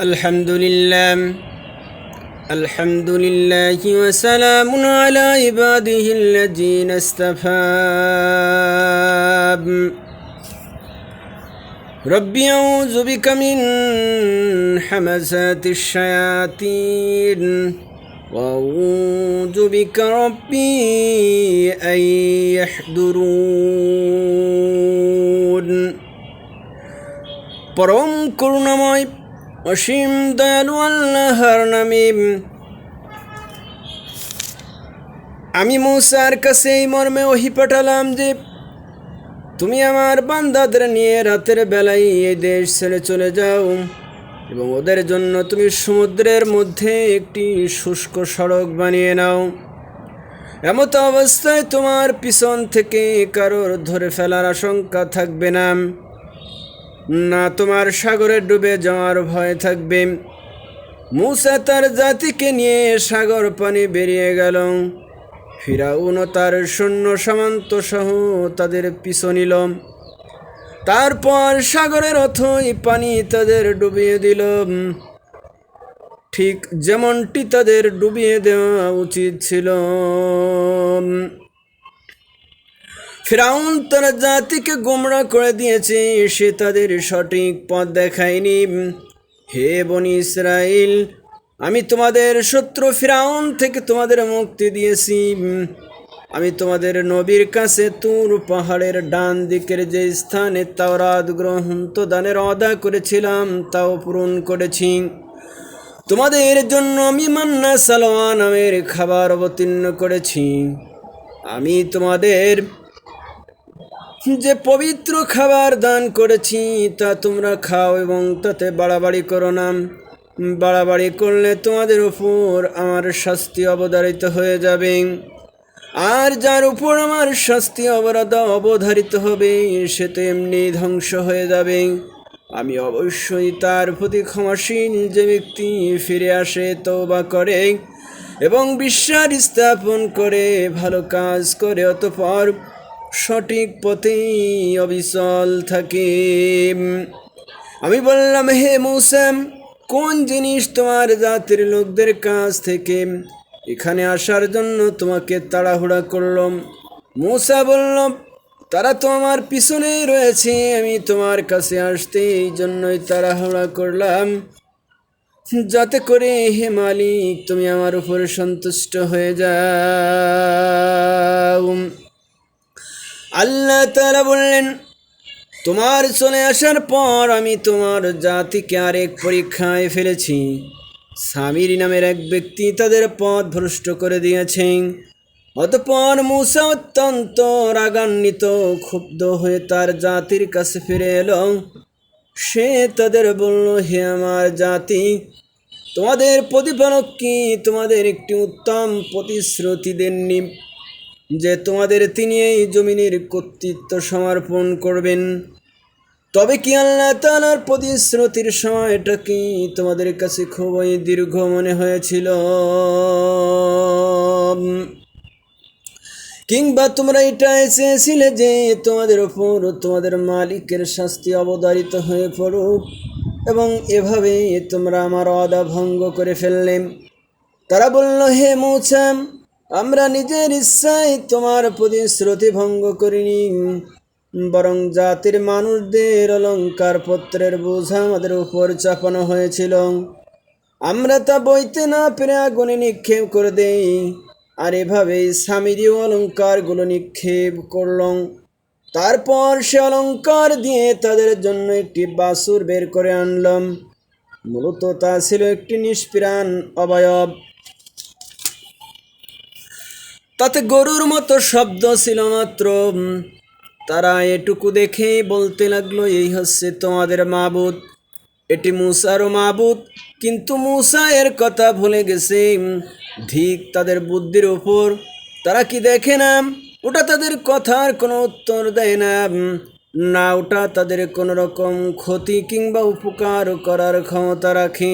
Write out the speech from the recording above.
الحمد لله الحمد لله وسلام على عباده الذين اصطفى ربي أعوذ بك من حمزات الشياطين وأعوذ بك ربي أن يحضرون পরম করুণাময় অসীম দয়ালু আল্লাহর নামে আমি মূসার কাছে এই মর্মে ওহি পাঠালাম যে, তুমি আমার বান্দাদের নিয়ে রাতের বেলায় এই দেশ ছেড়ে চলে যাও এবং ওদের জন্য তুমি সমুদ্রের মধ্যে একটি শুষ্ক সড়ক বানিয়ে নাও। এমত অবস্থায় তোমার পিছন থেকে কারোর ধরে ফেলার আশঙ্কা থাকবে না। না তোমার সাগরে ডুবে যাওয়ার ভয় থাকবে। মুসা তার জাতিকে নিয়ে সাগর পানি বেরিয়ে গেল। ফিরাউন তার সৈন্য সামন্ত সহ তাদের পিছু নিল। তারপর সাগরের অথই পানি তাদের ডুবিয়ে দিল। ঠিক যেমনটি তাদের ডুবিয়ে দেওয়া উচিত ছিল। ফিরাউন তার জাতিকে গোমরা করে দিয়েছে, সে তাদের সঠিক পথ দেখায়নি। হে বনি ইসরাইল, আমি তোমাদের শত্রু ফিরাউন থেকে তোমাদের মুক্তি দিয়েছি। আমি তোমাদের নবীর কাছে তুর পাহাড়ের ডান দিকের যে স্থানে তাওরাত গ্রহণ তো দানের অদা করেছিলাম, তাও পূরণ করেছি। তোমাদের জন্য আমি মান্না সালোয়া খাবার অবতীর্ণ করেছি। আমি তোমাদের যে পবিত্র খাবার দান করেছি, তা তোমরা খাও এবং তাতে বাড়াবাড়ি করো না। বাড়াবাড়ি করলে তোমাদের উপর আমার শাস্তি অবধারিত হয়ে যাবে। আর যার উপর আমার শাস্তি অবরাধ অবধারিত হবে, সে তো এমনি ধ্বংস হয়ে যাবে। আমি অবশ্যই তার প্রতি ক্ষমাসীন যে ব্যক্তি ফিরে আসে, তওবা করে এবং বিশ্বাস স্থাপন করে, ভালো কাজ করে, অতপর সঠিক পথেই অবিচল থাকে আমি বললাম, হে মৌসাম, কোন জিনিস তোমার জাতির লোকদের কাছ থেকে এখানে আসার জন্য তোমাকে তাড়াহুড়া করলাম? মূসা বলল, তারা তো আমার পিছনেই রয়েছে, আমি তোমার কাছে আসতে এই জন্যই তাড়াহুড়া করলাম। যাতে করে, হে মালিক, তুমি আমার উপরে সন্তুষ্ট হয়ে যাও। আল্লাহ তারা বললেন, তোমার চলে আসার পর আমি তোমার জাতিকে আরেক পরীক্ষায় ফেলেছি। সামির নামের এক ব্যক্তি তাদের পথ ভ্রষ্ট করে দিয়েছেন। অতপর মূসা অত্যন্ত রাগান্বিত, ক্ষুব্ধ হয়ে তার জাতির কাছে ফিরে এলো। সে তাদের বলল, হে আমার জাতি, তোমাদের প্রতিপালক কি? তোমাদের একটি উত্তম প্রতিশ্রুতি দেননি। যে তোমাদের তিনি এই জমিনের কর্তৃত্ব সমর্পণ করবেন। তবে কি আল্লাহ তালার প্রতিশ্রুতির সময়টা কি তোমাদের কাছে খুবই দীর্ঘ মনে হয়েছিল? কিংবা তোমরা এটা চেয়েছিলে যে তোমাদের ওপর তোমাদের মালিকের শাস্তি অবদারিত হয়ে পড়ুক এবং এভাবে তোমরা আমার অদা ভঙ্গ করে ফেললে। তারা বলল, হে মৌসাম আমরা নিজের ইচ্ছায় তোমার প্রতিশ্রুতি ভঙ্গ করিনি। বরং জাতির মানুষদের অলঙ্কার পত্রের বোঝা আমাদের উপর চাপানো হয়েছিল। আমরা তা বইতে না পেরে আগুনে নিক্ষেপ করে দেই। আর এভাবেই স্বামীরই অলঙ্কারগুলো নিক্ষেপ করলাম। তারপর সে অলঙ্কার দিয়ে তাদের জন্য একটি বাসুর বের করে আনলাম। মূলত তা ছিল একটি নিষ্প্রাণ অবয়ব। তাতে গরুর মতো শব্দ ছিল মাত্র। তারা এটুকু দেখে বলতে লাগল, এই হচ্ছে তোমাদের মাবুদ। এটি মুসারও মাবুদ। কিন্তু মুসা এর কথা ভুলে গেছে। ধিক তাদের বুদ্ধির ওপর তারা কি দেখে না? ওটা তাদের কথার কোনো উত্তর দেয় না। না, ওটা তাদের কোনো রকম ক্ষতি কিংবা উপকার করার ক্ষমতা রাখে।